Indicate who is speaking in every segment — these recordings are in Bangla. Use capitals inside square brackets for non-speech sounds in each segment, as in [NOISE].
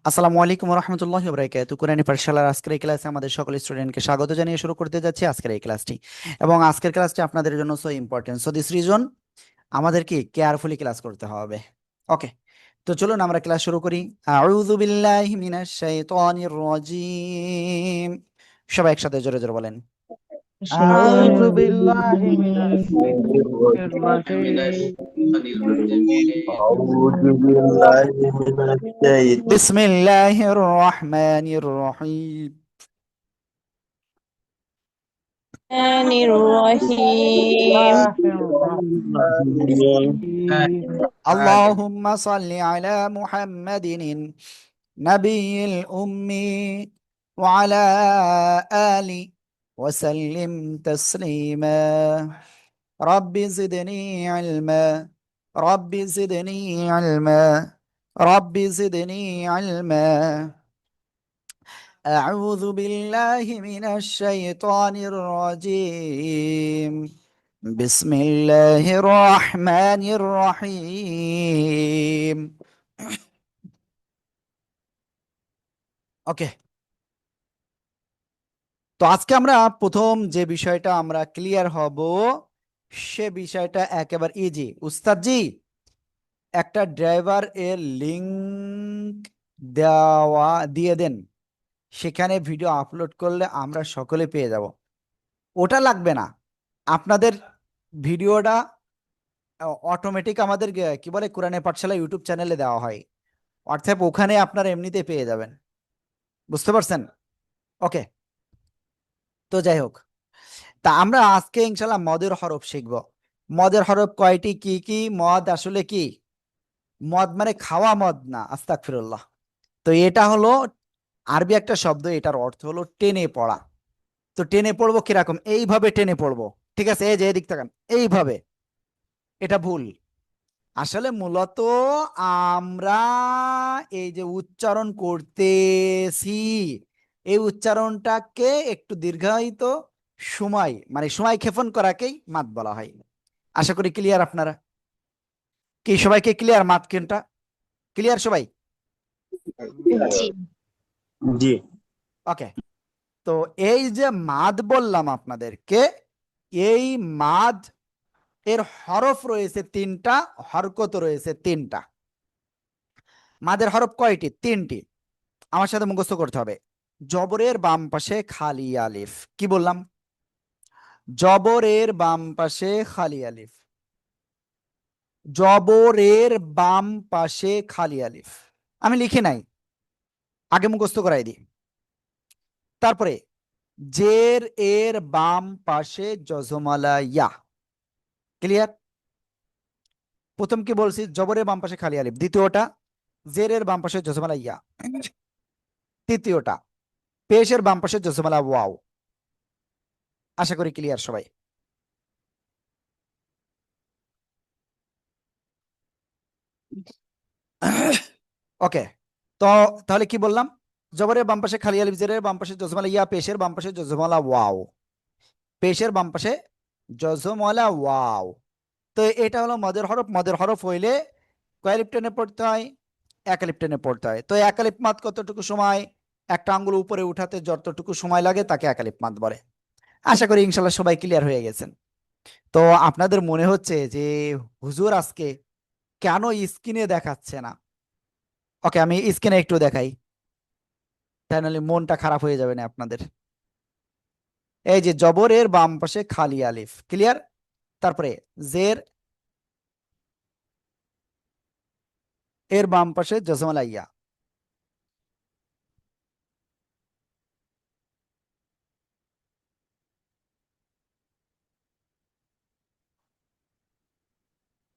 Speaker 1: আসসালামু আলাইকুম রহমতুল্লাহ বরাকাত কুরআনী পাঠশালার আজকের এই ক্লাসে আমাদের সকল স্টুডেন্টকে স্বাগত জানিয়ে শুরু করতে যাচ্ছি আজকের এই ক্লাসটি। এবং আজকের ক্লাসটি আপনাদের জন্য so important so this reason আমাদেরকে কেয়ারফুলি ক্লাস করতে হবে। ওকে তো চলুন আমরা ক্লাস শুরু করি। আউযু বিল্লাহি মিনাশ শাইতানির রাজিম। সবাই একসাথে জোরে জোরে বলেন।
Speaker 2: أعوذ بالله من الشيطان
Speaker 3: بسم الله
Speaker 1: الرحمن الرحيم. الرحمن
Speaker 4: الرحيم.
Speaker 1: اللهم صل على محمد نبي الأمي وعلى آله وسلم تسليما. رب زدني علما. رب زدني علما. رب زدني علما. أعوذ بالله من الشيطان الرجيم. بسم الله الرحمن الرحيم. [COUGHS] ওকে তো আজকে আমরা প্রথম যে বিষয়টা আমরা ক্লিয়ার হব, সে বিষয়টা একেবারে ইজি উস্তাদ জি একটা ড্রাইভার এর লিংক দেওয়া, দিয়ে দেন। সেখানে ভিডিও আপলোড করলে আমরা সকলে পেয়ে যাব। ওটা লাগবে না। আপনাদের ভিডিওটা অটোমেটিক আমাদের কি বলে, কোরআনে পাঠশালা ইউটিউব চ্যানেলে দেওয়া হয়। অর্থাৎ ওখানে আপনারা এমনিতে পেয়ে যাবেন। বুঝতে পারছেন? ওকে তো যাই হোক, তা আমরা আজকে ইনশাল্লাহ মদের হরফ শিখব। মদের হরফ কয়টি, কি কি? মদ আসলে কি? মদ মানে খাওয়া মদ না আস্তাক ফিরুল্লাহ তো এটা হলো আরবি একটা শব্দ, এটার অর্থ হলো টেনে পড়া। তো টেনে পড়ব কীরকম? এইভাবে টেনে পড়ব। ঠিক আছে? এই যে এদিক তাকান। এইভাবে। এটা ভুল। আসলে মূলত আমরা এই যে উচ্চারণ করতেছি এই উচ্চারণটাকে একটু দীর্ঘায়িত সময় মানে সময় ক্ষেপণ করাকেই মাত বলা হয়। আশা করি ক্লিয়ার আপনারা? কি সবাইকে ক্লিয়ার মাত কেনটা? ক্লিয়ার সবাই?
Speaker 3: জি।
Speaker 1: ওকে তো এই যে মাদ বললাম আপনাদেরকে এই মাদ এর হরফ রয়েছে তিনটা হরকত রয়েছে তিনটা। মাদের হরফ কয়টি? তিনটি। আমার সাথে মুখস্থ করতে হবে। জবরের বাম পাশে খালি আলিফ। কি বললাম? জবরের বাম পাশে খালি আলিফ। জবরের বাম পাশে খালি আলিফ। আমি লিখে নাই। আগে মুখস্থ করাই দিই। তারপরে জের এর বাম পাশে জজমালা ইয়া। ক্লিয়ার? প্রথম কি বলছি? জবরের বাম পাশে খালি আলিফ। দ্বিতীয়টা জেরের বাম পাশে জজমালা ইয়া। তৃতীয়টা পেশের বাম পাশে জজমালা ওয়াও। আশা করি ক্লিয়ার সবাই। ওকে, তো তাহলে কি বললাম? জবরের বাম পাশে খালি আলিফ জেরের বাম পাশে জজমালা ইয়া পেশের, বাম পাশে জজমালা ওয়াও। পেশের বাম পাশে জজমালা ওয়াও। তো এটা হলো মদের হরফ মদের হরফ হইলে কয় পড়তে হয়? এক পড়তে হয়। তো এক মাত কতটুকু সময়? একটা আঙ্গুল উপরে উঠাতে যতটুকু সময় লাগে তাকে এক আলিফ মাত বলে। আশা করি ইনশাল্লাহ সবাই ক্লিয়ার হয়ে গেছেন। তো আপনাদের মনে হচ্ছে যে হুজুর আজকে কেন স্ক্রিনে দেখাচ্ছে না? ওকে আমি স্ক্রিনে একটু দেখাই। তাই মনটা খারাপ হয়ে যাবে না আপনাদের। এই যে জবরের বাম পাশে খালি আলিফ ক্লিয়ার তারপরে জের, এর বাম পাশে জজমালা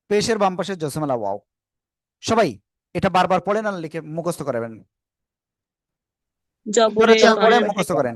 Speaker 1: পেশের বাম পাশে জসমেলা ওয়াও। সবাই এটা বারবার পড়েন আর লিখে মুখস্থ করাবেন।
Speaker 4: বাম
Speaker 1: মুখস্থ করেন।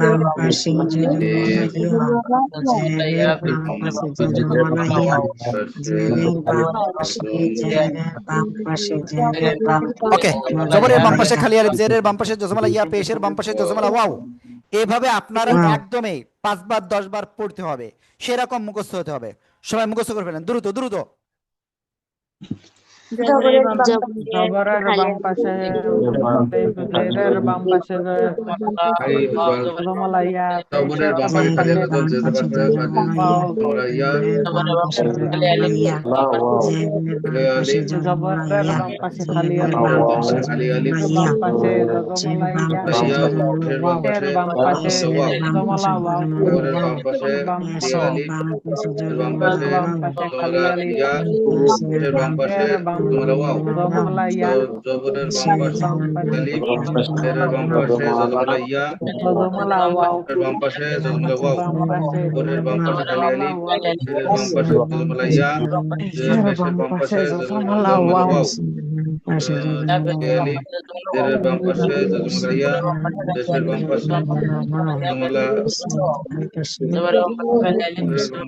Speaker 2: বাম খালি জজমলা ইয়া পেশের পাশে জজমলা ওয়াও বাম পাশে জজমলা ওয়াও জবরের
Speaker 1: ওকে জবরের বাম পাশে খালি আলিফ জেরের বাম পাশে জজমালা ইয়া পেশের বাম পাশে জজমালা ওয়াও এভাবে আপনারা একদমই পাঁচবার দশ বার পড়তে হবে। সেরকম মুখস্থ হতে হবে। সবাই মুখস্থ করে ফেলেন। দ্রুত দ্রুত।
Speaker 2: জবরের বাম পাশে জেরের বাম পাশে জজমলা ইয়া পেশের বাম পাশে জবরের বাম পাশে খালি আলিফ বাম পাশে জজমলা ইয়া পেশের বাম পাশে জজমলা ওয়াও বাম পাশে বাম পাশে খালি আলিফ পেশের বাম জজমলা ইয়া
Speaker 5: জবরের বাম পাশে আলিফ জেরের বাম পাশে জজমলা ইয়া
Speaker 2: জজমলা ওয়াও
Speaker 5: এর বাম পাশে জজমলা ওয়াও
Speaker 2: বাম পাশে
Speaker 5: জবরের বাম পাশে খালি আলিফ জেরের বাম পাশে জজমলা ইয়া জেরের পেশের বাম পাশে জজমলা ওয়াও আলিফ জেরের বাম পাশে জজমলা ইয়া পেশের বাম পাশে জজমলা জবরের বাম পাশে খালি আলিফ জেরের বাম পাশে জজমলা ইয়া পেশের বাম পাশে জজমলা ওয়াও আলি আলিফ জেরের বাম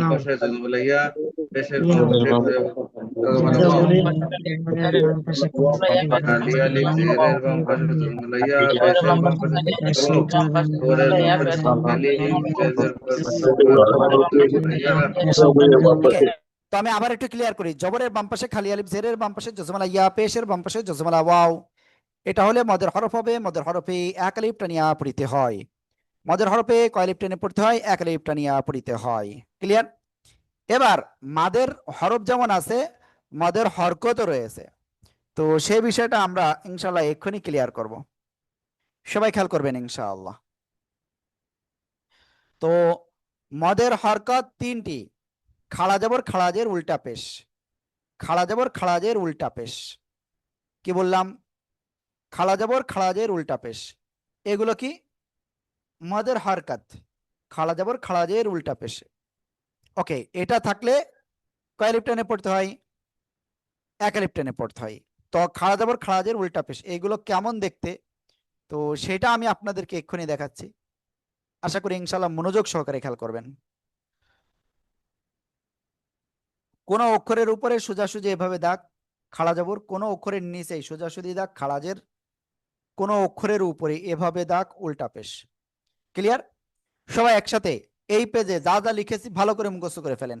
Speaker 5: পাশে জজমলা ইয়া পেশের বাম পাশে জজমলা জবরের বাম পাশে আলিফ
Speaker 1: ওকে তো আমি আবার একটু ক্লিয়ার করি। জবরের বাম পাশে খালি আলিফ জেরের বাম পাশে জজমালা ইয়া পেশের বাম পাশে জজমালা ওয়াও। এটা হলে মদের হরফ হবে মদের হরফে এক আলিফ টানিয়া পড়িতে হয়। মদের হরফে কয় আলিফ টেনে পড়তে হয়? এক আলিফ টানিয়া পড়িতে হয়। ক্লিয়ার এবার মাদের হরফ যেমন আছে, মদের হরকতও রয়েছে। তো সে বিষয়টা আমরা ইনশাল্লাহ এক্ষুনি ক্লিয়ার করব। সবাই খেয়াল করবেন ইনশাআল্লাহ। তো মদের হরকত তিনটি খাড়া যাবর খাড়াজের উল্টা পেশ। খাড়া যাবর খাড়াজের উল্টা পেশ। কি বললাম? খাড়া যাবর খাড়াজের উল্টা পেশ। এগুলো কি? মদের হরকত। খাড়া যাবর খাড়াজের উল্টা পেশ। ওকে এটা থাকলে কয় লিপটনে পড়তে হয়? এক লিপটনে পড়তে হয়। তো খাড়া যাবর খাড়াজের উল্টা পেশ এগুলো কেমন দেখতে? তো সেটা আমি আপনাদেরকে এক্ষুনি দেখাচ্ছি। আশা করি ইনশাল্লাহ মনোযোগ সহকারে খেয়াল করবেন। কোনো অক্ষরের উপরে সোজাসুজি এভাবে দাগ, খাড়া যাবর কোনো অক্ষরের নিচে সোজাসুজি দাগ খাড়াজের কোনো অক্ষরের উপরে এভাবে দাগ, উল্টা পেশ। ক্লিয়ার সবাই একসাথে এই পেজে যা যা লিখেছি ভালো করে মুখস্থ করে ফেলেন।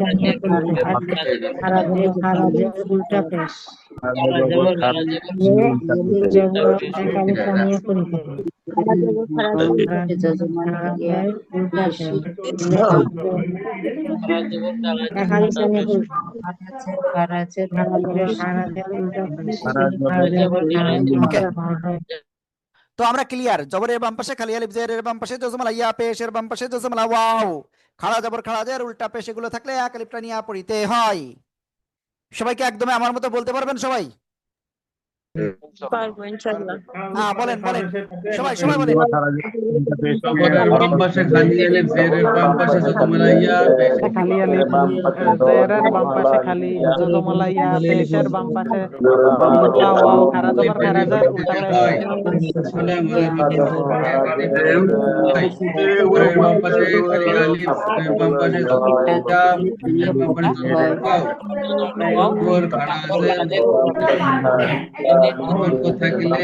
Speaker 5: উল্টা পেশ ইয়া ইয়া ইয়া
Speaker 1: তো আমরা ক্লিয়ার জবরের বাম পাশে খালি আলিফ জেরের বাম পাশে জজমালা ইয়া পেশের বাম পাশে জজমালা ওয়াও খাড়া জবর খাড়া জের উল্টা পেশ এগুলো থাকলে এক লিপটা নিয়ে পড়িতে হয়। সবাইকে একদমই আমার মতো বলতে পারবেন সবাই?
Speaker 4: পারব ইনশাল্লাহ
Speaker 1: হ্যাঁ বলেন বলেন সবাই সবাই বলেন
Speaker 5: বাম পাশে খালি আলিফ জেরের বাম পাশে জজমালা ইয়া
Speaker 2: খালি আলিফ জেরের বাম পাশে খালি জজমালা ইয়া পেশের বাম পাশে মোটা ওয়াও খারা জবর খারা জের উল্টা
Speaker 5: বাম পাশে খালি আলিফ বাম পাশে জজমালা ইয়া বাম পাশে জজমালা ওয়াও জবর খাড়া আছে সম্পর্ক থাকলে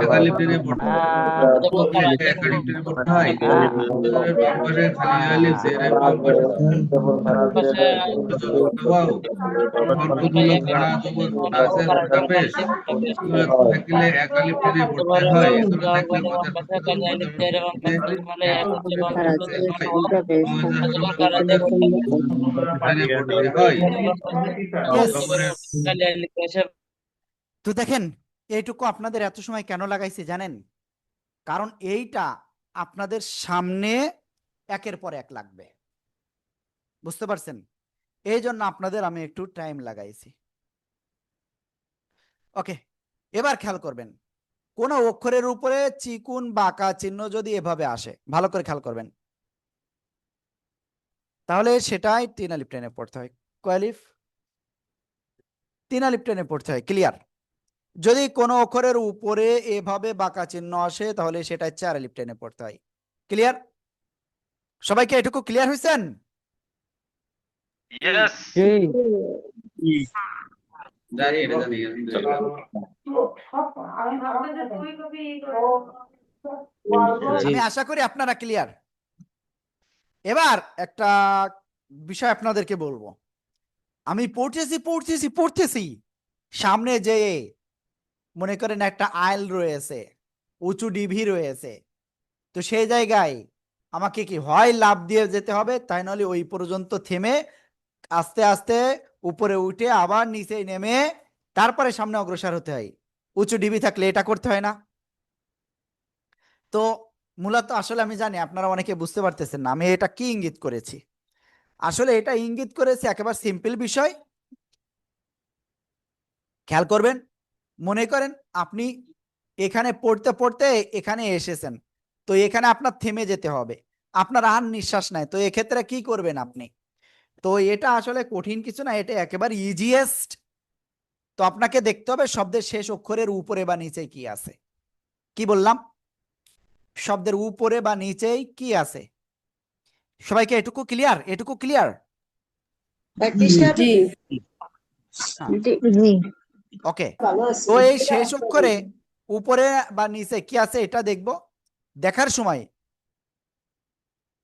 Speaker 5: একালিফ টেনে পড়তে হয় একালিফ টেনে পড়তে হয় জবরের বাম পাশে খালি আলিফ জেরের বাম পাশে জজমালা ওয়াও সম্পর্কগুলো খাড়া জবর খাড়া আছে উল্টা পেশ থাকলে একালিফ টেনে পড়তে হয় এগুলো থাকলে মজার টেনে পড়তে হয় জবরের
Speaker 1: তো দেখেন, এইটুকু আপনাদের এত সময় কেন লাগাইছি জানেন? কারণ এইটা আপনাদের সামনে একের পর এক লাগবে। বুঝতে পারছেন? এই জন্য আপনাদের আমি একটু টাইম লাগাইছি। ওকে, এবার খেয়াল করবেন। কোন অক্ষরের উপরে চিকুন, বাঁকা চিহ্ন যদি এভাবে আসে, ভালো করে খেয়াল করবেন। তাহলে সেটাই তিন টেনে পড়তে হয়। কয়ালিফ তিন টেনে পড়তে হয় ক্লিয়ার যদি কোনো অক্ষরের উপরে এভাবে বাঁকা চিহ্ন আসে তাহলে সেটা চার টেনে পড়তে হয়। ক্লিয়ার সবাইকে এটুকু ক্লিয়ার হয়েছেন
Speaker 2: জি
Speaker 5: জানি এটা জানি আলহামদুলিল্লাহ।
Speaker 1: আমি আশা করি আপনারা ক্লিয়ার এবার একটা বিষয় আপনাদেরকে বলব। আমি পড়তেছি পড়তেছি পড়তেছি। সামনে যে মনে করেন একটা আইল রয়েছে, উঁচু ডিভি রয়েছে, তো সেই জায়গায় আমাকে কি হয় লাভ দিয়ে যেতে হবে? তাই নাহলে ওই পর্যন্ত থেমে আস্তে আস্তে উপরে উঠে আবার নিচে নেমে তারপরে সামনে অগ্রসর হতে হয়। উঁচু ডিবি থাকলে এটা করতে হয় না। তো মূলত আসলে আমি জানি, আপনারা অনেকে বুঝতে পারতেছেন না, আমি এটা কি ইঙ্গিত করেছি? আসলে এটা ইঙ্গিত করেছে একেবারে সিম্পল বিষয়। খেয়াল করবেন মনে করেন আপনি এখানে পড়তে পড়তে এখানে এসেছেন তো এখানে আপনার থেমে যেতে হবে। আপনার আর নিঃশ্বাস নাই তো এক্ষেত্রে কি করবেন আপনি? তো এটা আসলে কঠিন কিছু না এটা একেবারে ইজিয়েস্ট তো আপনাকে দেখতে হবে শব্দের শেষ অক্ষরের উপরে বা নিচে কি আছে। কি বললাম? শব্দের উপরে বা নিচেই কি আছে? সবাইকে এটুকু ক্লিয়ার এটুকু ক্লিয়ার ওকে তো এই শেষ অক্ষরে উপরে বা নিচে কি আছে এটা দেখব। দেখার সময়।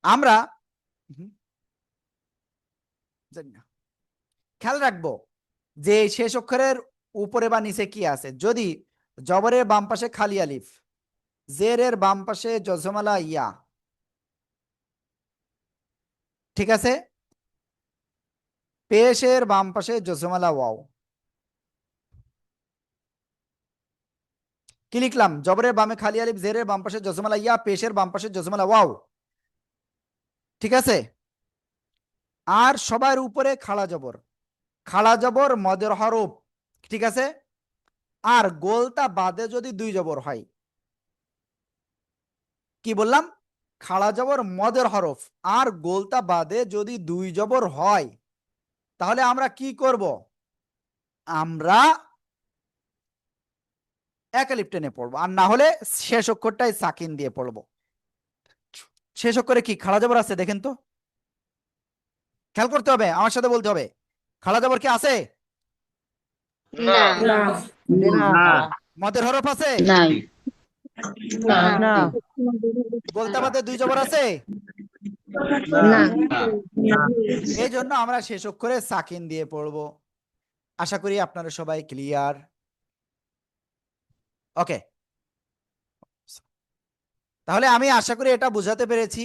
Speaker 1: আমরা খেয়াল রাখব যে শেষ অক্ষরের উপরে বা নিচে কি আছে। যদি জবরের বাম পাশে খালি আলিফ জেরের বাম পাশে জজমালা ইয়া। ঠিক আছে? পেশের বাম পাশে জজমালা ওয়াও। কি লিখলাম? জবরের বামে খালি আলিফ, জেরের বাম পাশে জজমালা, ইয়া, পেশের বাম পাশে জজমালা, ওয়াও। ঠিক আছে? আর সবার উপরে খাড়া জবর। খাড়া জবর মদের হরফ। ঠিক আছে? আর গোলতা বাদে যদি দুই জবর হয়। কি বললাম? খাড়া জবর মদের হরফ। আর গোলতা বাদে যদি দুই জবর হয়, তাহলে আমরা কি করব? আমরা একালিপ টেনে পড়ব। আর না হলে শেষ অক্ষরটাই সাকিন দিয়ে পড়ব। শেষ অক্ষরে কি? খাড়া জবর আছে দেখেন তো। খেয়াল করতে হবে আমার সাথে বলতে হবে। খাড়া জবর কি আছে?
Speaker 4: না।
Speaker 6: না।
Speaker 1: মদের হরফ আছে? বলতে বাদে দুই জবর আছে? এই জন্য আমরা শেষ অক্ষরে সাকিন দিয়ে পড়ব। আশা করি আপনারা সবাই ক্লিয়ার ওকে তাহলে আমি আশা করি এটা বুঝাতে পেরেছি।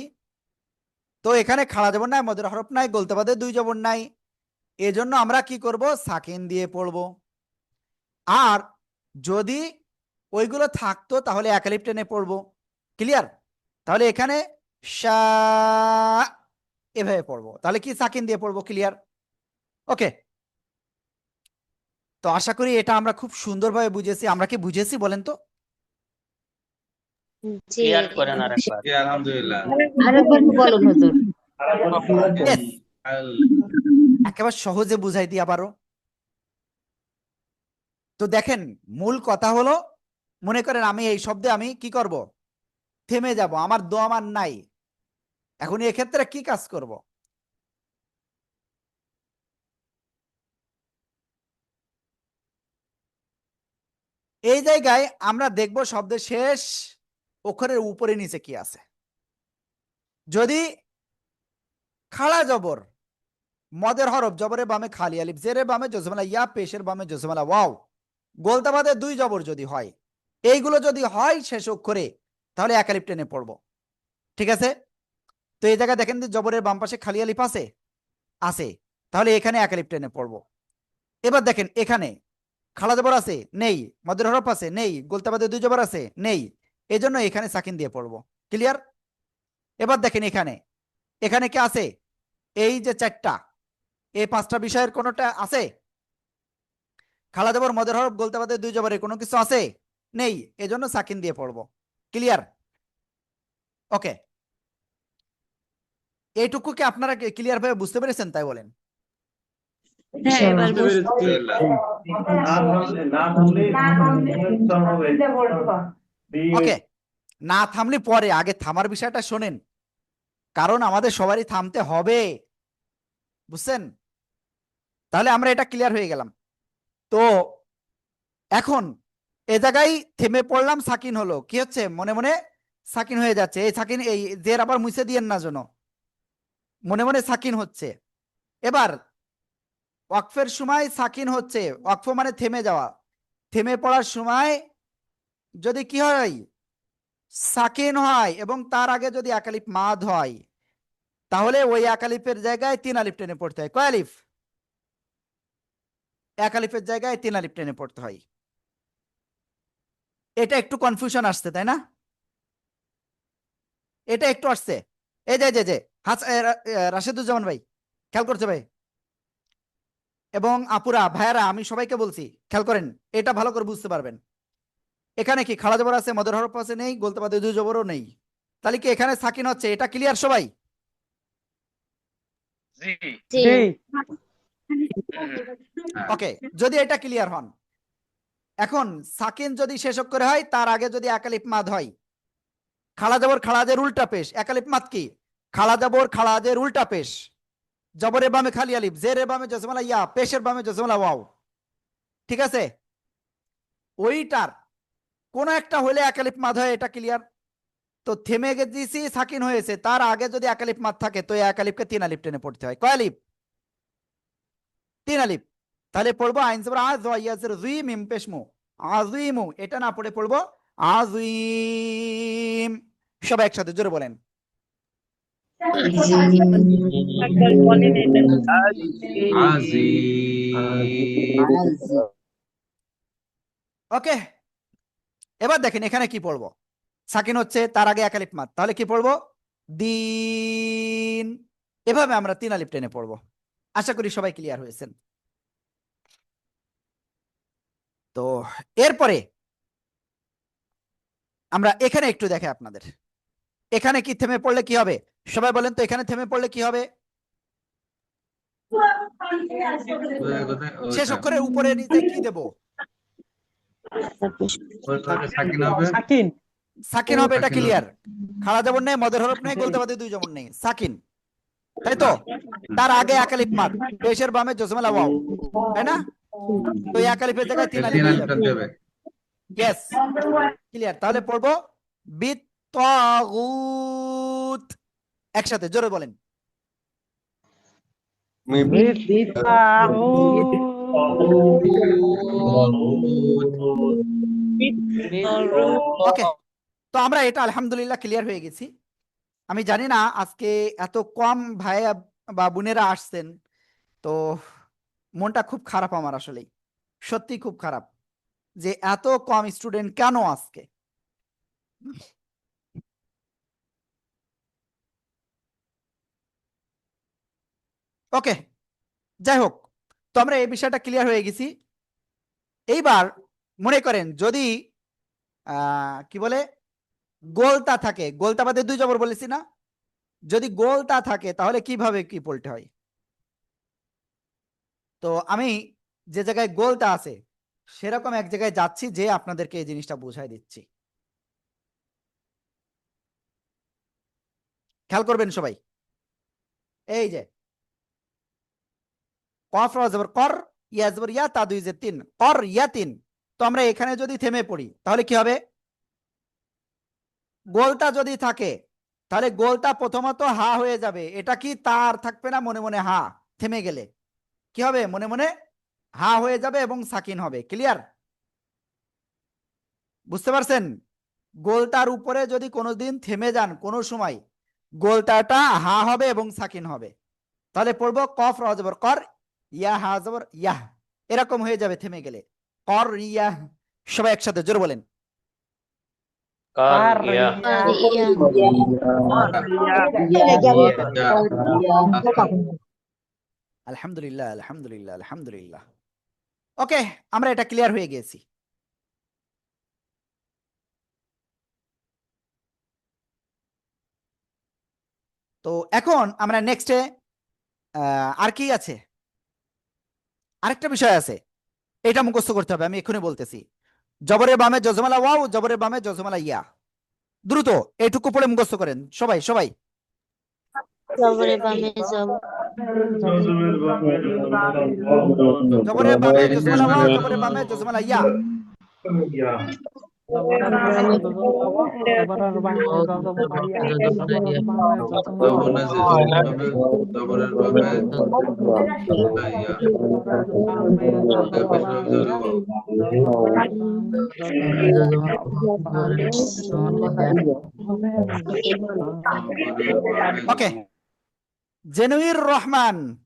Speaker 1: তো এখানে খাড়া জবর নাই, মদের হরফ নাই গলতে বাদে দুই জবর নাই। এজন্য আমরা কি করব? সাকিন দিয়ে পড়ব। আর যদি ওইগুলো থাকতো, তাহলে একালিপ টেনে পড়ব। ক্লিয়ার তাহলে এখানে এভাবে পড়ব। তাহলে কি সাকিন দিয়ে পড়ব? ক্লিয়ার ওকে তো আশা করি এটা আমরা খুব সুন্দরভাবে বুঝেছি। আমরা কি বুঝেছি বলেন তো?
Speaker 4: জি।
Speaker 7: ক্লিয়ার করেন আরেকবার
Speaker 5: জি আলহামদুলিল্লাহ।
Speaker 2: আরেকবার বলুন হুজুর।
Speaker 1: Yes,
Speaker 5: আল
Speaker 1: একেবারে সহজে বুঝাই দিই আবারও। তো দেখেন মূল কথা হলো মনে করেন আমি এই শব্দে আমি কি করব? থেমে যাব আমার দো আমার নাই। এখন এক্ষেত্রে কি কাজ করব? এই জায়গায় আমরা দেখব শব্দের শেষ অক্ষরের উপরে নিচে কি আছে। যদি খাড়া জবর, মদের হরফ, জবরের বামে খালি আলিফ জেরে বামে জজমালা ইয়া, পেশের বামে জজমালা ওয়াও, গোলতাবাদে দুই জবর যদি হয়, এইগুলো যদি হয় শেষ অক্ষরে, তাহলে এক আলিফ টেনে পড়ব। ঠিক আছে? তো এই জায়গায় দেখেন যে জবরের বাম পাশে খালি আলিফ আছে? আছে। তাহলে এখানে এক আলিফ টেনে পড়ব। এবার দেখেন এখানে খালা জবর আছে? নেই। মদের হরফ আছে? নেই। গোলতাবাদে দুই জবর আছে? নেই। এজন্য এখানে সাকিন দিয়ে পড়ব। ক্লিয়ার এবার দেখেন এখানে। এখানে কি আছে? এই যে চারটা, এই পাঁচটা বিষয়ের কোনোটা আছে? খালা জবর মদের হরফ, গোলতাবাদে দুই জবরের কোনো কিছু আছে? নেই। এজন্য সাকিন দিয়ে পড়ব। ক্লিয়ার ওকে এইটুকু কি আপনারা ক্লিয়ার ভাবে বুঝতে পেরেছেন? তাই বলেন।
Speaker 4: হ্যাঁ এবার বুঝতে
Speaker 1: ওকে না থামলে পরে আগে থামার বিষয়টা শোনেন। কারণ আমাদের সবারই থামতে হবে। বুঝছেন? তাহলে আমরা এটা ক্লিয়ার হয়ে গেলাম। তো এখন এ জায়গায় থেমে পড়লাম সাকিন হলো। কি হচ্ছে? মনে মনে সাকিন হয়ে যাচ্ছে। এই সাকিন এই জের আবার মুছে দিয়েন না যেন। মনে মনে সাকিন হচ্ছে। এবার ওয়াকফের সময় সাকিন হচ্ছে, ওয়াকফ মানে থেমে যাওয়া। থেমে পড়ার সময় যদি কি হয়? সাকিন হয় এবং তার আগে যদি একালিফ মাদ হয়, তাহলে ওই একালিফের জায়গায় তিন আলিফ টেনে পড়তে হয়। কয় আলিফ? এক আলিফের জায়গায় তিন আলিফ টেনে পড়তে হয়। এটা একটু কনফিউশন আসছে, তাই না? এটা একটু আসছে। এই যে যে রাশেদুজ্জামান ভাই, খেয়াল করছে ভাই? এবং আপুরা ভাইয়ারা আমি সবাইকে বলছি খেয়াল করেন এটা ভালো করে বুঝতে পারবেন। এখানে কি খাড়া জবর আছে মদের হরফ আছে নেই গোলতে পাতে দুই জবরও নেই। তাহলে কি এখানে সাকিন হচ্ছে এটা ক্লিয়ার সবাই?
Speaker 5: জি।
Speaker 4: জি।
Speaker 1: ওকে যদি এটা ক্লিয়ার হন। এখন সাকিন যদি শেষ অক্ষরে হয় তার আগে যদি একালিপ মাদ হয়। খাড়া জবর খাড়াজের উল্টা পেশ একালিপ মাদ কি? খাড়া জবর খাড়াজের উল্টা পেশ। জবরের বামে খালি আলিফ, জেরের বামে জজমালা ইয়া, পেশের বামে জজমালা ওয়াও। ঠিক আছে? ওইটার কোন একটা হলে একালিপ মাদ হয়, এটা ক্লিয়ার তো থেমে গেছি, সাকিন হয়েছে। তার আগে যদি একালিপ মাদ থাকে, তো একালিপকে তিন আলিপ টেনে পড়তে হয়। কয় আলিপ তিন আলিপ তাহলে পড়ব আইন পেশমু। আজুইমু এটা না পড়ে পড়ব আজুইম সবাই একসাথে জোরে বলেন
Speaker 4: একবার বলেন এটা
Speaker 5: আজিম
Speaker 1: ওকে এবার দেখেন এখানে কি পড়ব? সাকিন হচ্ছে তার আগে একালিপ মাত। তাহলে কি পড়ব? দিন। এভাবে আমরা তিন আলিপ টেনে পড়ব। আশা করি সবাই ক্লিয়ার হয়েছেন। তো এরপরে আমরা এখানে একটু দেখে আপনাদের। এখানে কি থেমে পড়লে কি হবে? সবাই বলেন তো এখানে থেমে পড়লে কি হবে? শেষ অক্ষরের উপরে নিচে কি দেব?
Speaker 5: সাকিন হবে।
Speaker 2: সাকিন।
Speaker 1: সাকিন হবে এটা ক্লিয়ার খাড়া জবর নেই মদের হরফ নেই গলতে বাদে দুই জবর নেই। সাকিন তাই তো? তার আগে একালিপ মাত পেশের বামে জসমালা ওয়াও তাই না? তো এই একালিপের জায়গায় তিন ইয়েস ক্লিয়ার তাহলে পড়ব বিত্তাগুত। একসাথে জোরে বলেন। ওকে তো আমরা এটা আলহামদুলিল্লাহ ক্লিয়ার হয়ে গেছি। আমি জানি না আজকে এত কম ভাইয়া বা বোনেরা আসছেন তো মনটা খুব খারাপ আমার আসলে সত্যি খুব খারাপ যে এত কম স্টুডেন্ট কেন আজকে? ওকে যাই হোক তো আমরা এই বিষয়টা ক্লিয়ার হয়ে গেছি। এইবার মনে করেন যদি কি বলে গোলতা থাকে গোলতা বাদে দুই জবর বলেছি না? যদি গোলতা থাকে, তাহলে কীভাবে কি পড়তে হয়? তো আমি যে জায়গায় গোলতা আছে, সেরকম এক জায়গায় যাচ্ছি যে আপনাদেরকে এই জিনিসটা বুঝাই দিচ্ছি। খেয়াল করবেন সবাই? এই যে কফ জবর কর ইয়া যে তিন। কর, ইয়া তো আমরা এখানে যদি থেমে পড়ি, তাহলে কি হবে? গোলটা যদি থাকে, তাহলে গোলটা প্রথমত হা হয়ে যাবে। এটা কি? তার থাকবে না, মনে মনে হা। থেমে গেলে। কি হবে? মনে মনে হা হয়ে যাবে এবং সাকিন হবে। ক্লিয়ার? বুঝতে পারছেন? গোলটার উপরে যদি কোনোদিন থেমে যান, কোনো সময় গোলটাটা হা হবে এবং সাকিন হবে। তাহলে পড়ব কফ রজবর কর ইয়া হা জবর ইয়াহ। এরকম হয়ে যাবে থেমে গেলে। কর ইয়া সবাই একসাথে জোর বলেন। আলহামদুলিল্লাহ আলহামদুলিল্লাহ আলহামদুলিল্লাহ। ওকে আমরা এটা ক্লিয়ার হয়ে গেছি। তো এখন আমরা নেক্সটে আর কি আছে? আরেকটা বিষয় আছে এটা মুখস্থ করতে হবে আমি এক্ষুনি বলতেছি। জবরে বামে জজমালা ওয়াও জবরে বামে জজমালা ইয়া। দ্রুত এটুকু পড়ে মুখস্থ করেন। সবাই সবাই।
Speaker 4: জবরে বামে জব
Speaker 1: বামে জজমালা ওয়াও জবরে বামে জজমালা ইয়া।
Speaker 5: জবনে যে জবরে জবরের বামে ইয়া পেশ জবর
Speaker 1: ওকে জেনুইর রহমান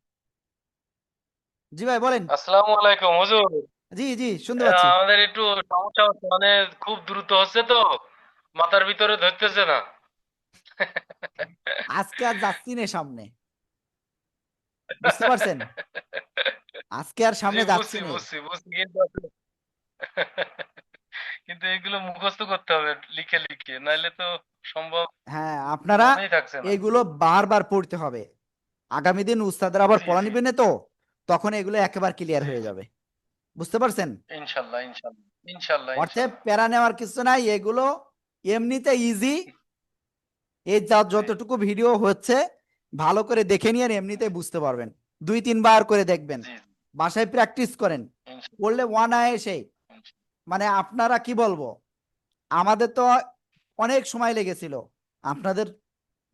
Speaker 1: জি ভাই বলেন
Speaker 7: আসসালামু আলাইকুম হুজুর
Speaker 1: জি জি শুনতে পাচ্ছি।
Speaker 7: আমাদের একটু সমস্যা হচ্ছে মানে খুব দ্রুত হচ্ছে তো মাথার ভিতরে ধরতেছে না।
Speaker 1: আজকে আর যাচ্ছি না সামনে। বুঝতে পারছেন? আজকে আর সামনে যাচ্ছি না।
Speaker 7: বুঝছি বুঝছি কিন্তু [LAUGHS] কিন্তু এগুলো মুখস্থ করতে হবে লিখে লিখে নাইলে তো সম্ভব
Speaker 1: হ্যাঁ আপনারা এগুলো বারবার পড়তে হবে। আগামী দিন উস্তাদরা আবার পড়া। নিবেন না তো তখন এগুলো একেবারে ক্লিয়ার হয়ে যাবে। বুঝতে পারছেন? অর্থে প্যারা নেওয়ার কিছু নাই এগুলো এমনিতে ইজি এই যা- যতটুকু ভিডিও হচ্ছে ভালো করে দেখে নিয়ে এমনিতে বুঝতে পারবেন। দুই তিনবার করে দেখবেন। বাসায় প্র্যাকটিস করেন। করলে ওয়ান সেই মানে আপনারা কি বলব? আমাদের তো অনেক সময় লেগেছিল। আপনাদের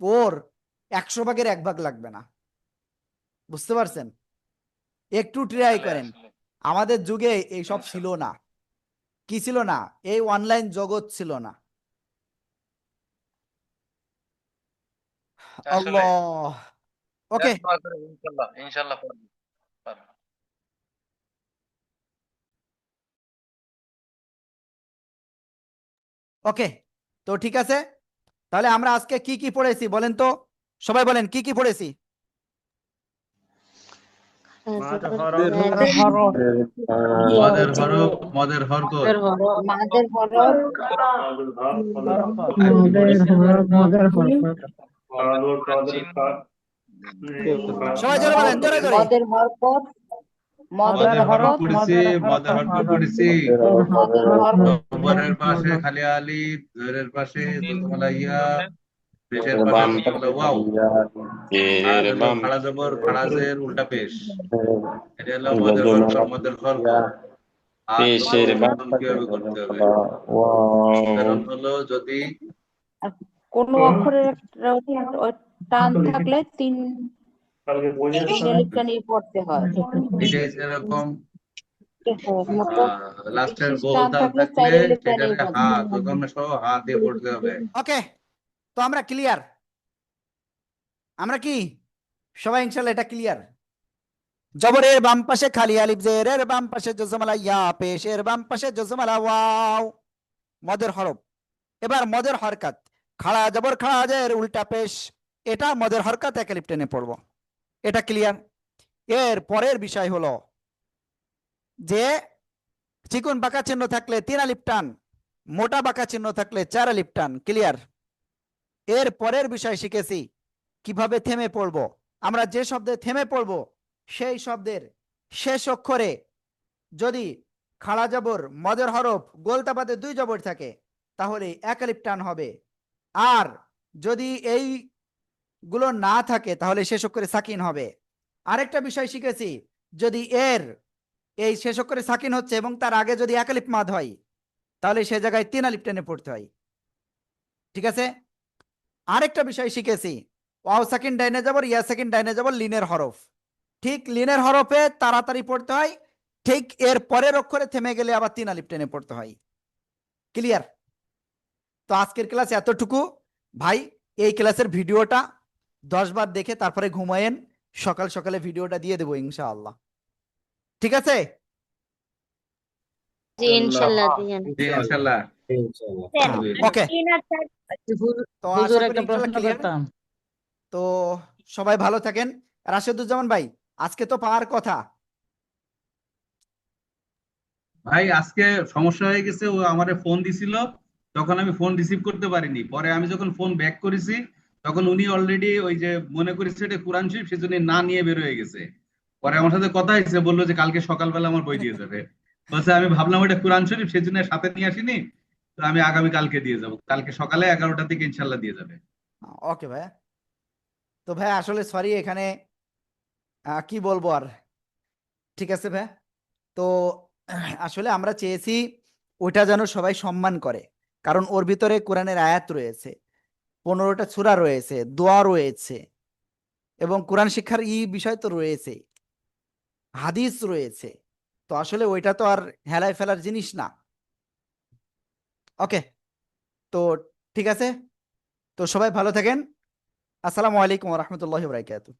Speaker 1: ওর একশো ভাগের এক ভাগ লাগবে না। বুঝতে পারছেন? একটু ট্রাই করেন। আমাদের যুগে এইসব ছিল না। কি ছিল না? এই অনলাইন জগৎ ছিল না। আল্লাহ। ওকে তো ঠিক আছে? তাহলে আমরা আজকে কি কি পড়েছি বলেন তো? সবাই বলেন কি কি পড়েছি?
Speaker 5: মদের হরফ। মদের হরকত
Speaker 6: মাদের হরফ
Speaker 1: সবাই জোরে বলেন জোরে জোরে।
Speaker 6: মদের হরকত মদের
Speaker 5: মদের হরফ পড়েছি মদের পাশে খালি আলিফ জেরের পাশে ইয়া পেশের পাশে জজমালা ওয়াও আর হলো খাড়া জবর খাড়া জের উল্টা পেশ। এটা হলো মদের হরফ মদের হরফ
Speaker 3: পেশের
Speaker 5: কীভাবে করতে হবে? কারণ হলো যদি
Speaker 6: কোন অক্ষরের টান থাকলে তিন পড়তে হয়।
Speaker 5: এটা লাস্টের
Speaker 6: টান থাকলে
Speaker 5: সহ হা দিয়ে পড়তে হবে।
Speaker 1: ওকে। তো আমরা ক্লিয়ার আমরা কি? সবাই ইনশাল্লাহ এটা ক্লিয়ার জবরের বাম পাশে খালি আলিফ, জেরের বাম পাশে জজমালা, ইয়া, পেশের বাম পাশে জজমালা, ওয়াও। মদের হরফ। এবার মদের হরকত। খাড়া জবর, খাড়া জের, উল্টা পেশ। এটা মদের হরকত, এক আলিফ টেনে পড়ব। এটা ক্লিয়ার এর পরের বিষয় হলো যে চিকন বাঁকা চিহ্ন থাকলে তিন আলিপ টান, মোটা বাঁকা চিহ্ন থাকলে চার আলিপ টান। ক্লিয়ার এর পরের বিষয় শিখেছি, কীভাবে থেমে পড়ব। আমরা যে শব্দে থেমে পড়ব, সেই শব্দের শেষ অক্ষরে যদি খাড়া জবর মদের হরফ গোলতাবাদে দুই জবর থাকে, তাহলে এক আলিপ টান হবে। আর যদি এই গুলো না থাকে, তাহলে শেষ অক্ষরে সাকিন হবে। আরেকটা বিষয় শিখেছি, যদি এর এই শেষ অক্ষরে সাকিন হচ্ছে এবং তার আগে যদি এক আলিপ মাদ হয়, তাহলে সে জায়গায় তিন আলিপ পড়তে হয়। ঠিক আছে? আরেকটা বিষয় শিখেছি। ওয়াও সাকিন ডাইনে যাবর ইয়া সাকিন ডাইনে যাবর লিনের হরফ। ঠিক লিনের হরফে তাড়াতাড়ি পড়তে হয় ঠিক এর পরের অক্ষরে থেমে গেলে আবার তিন আলিপ টেনে পড়তে হয়। ক্লিয়ার? তো আজকের ক্লাস এতটুকু। ভাই এই ক্লাসের ভিডিওটা দশ বার দেখে তারপরে ঘুমায়েন সকাল সকালে ভিডিওটা দিয়ে দেবো ইনশাআল্লাহ। ঠিক আছে?
Speaker 8: জি ইনশাল্লাহ
Speaker 7: জি ইনশাআল্লাহ।
Speaker 1: ওকে তো সবাই ভালো থাকেন রাশেদুজ্জামান ভাই আজকে তো পাওয়ার কথা
Speaker 5: ভাই আজকে সমস্যা হয়ে গেছে ও আমারে ফোন দিছিল তখন আমি ফোন রিসিভ করতে পারিনি। পরে আমি যখন ফোন ব্যাক করেছি তখন উনি অলরেডি ওই যে মনে করেছে এটা কোরআন শরীফ সেজন্য না নিয়ে বের হয়ে গেছে। পরে আমার সাথে কথা হয়েছে বলল যে কালকে সকালবেলা আমার বই দিয়ে যাবে। বলছে আমি ভাবলাম ওটা কোরআন শরীফ সেজন্য সাথে নিয়ে আসিনি। তো আমি আগামী কালকে দিয়ে যাব। কালকে সকালে এগারোটা থেকে ইনশাল্লাহ দিয়ে যাবে।
Speaker 1: ওকে ভাইয়া তো ভাই, আসলে সরি এখানে কি বলব আর? ঠিক আছে ভাই? তো আসলে আমরা চেয়েছি ওটা যেন সবাই সম্মান করে। কারণ ওর ভিতরে কোরআনের আয়াত রয়েছে, পনেরোটা সূরা রয়েছে, দোয়া রয়েছে, এবং কোরআন শিক্ষার ই বিষয় তো রয়েছে, হাদিস রয়েছে। তো আসলে ওইটা তো আর হেলায় ফেলার জিনিস না। ওকে তো ঠিক আছে তো সবাই ভালো থাকেন। আসসালামু আলাইকুম রহমতুল্লাহ বরাকাতুহ।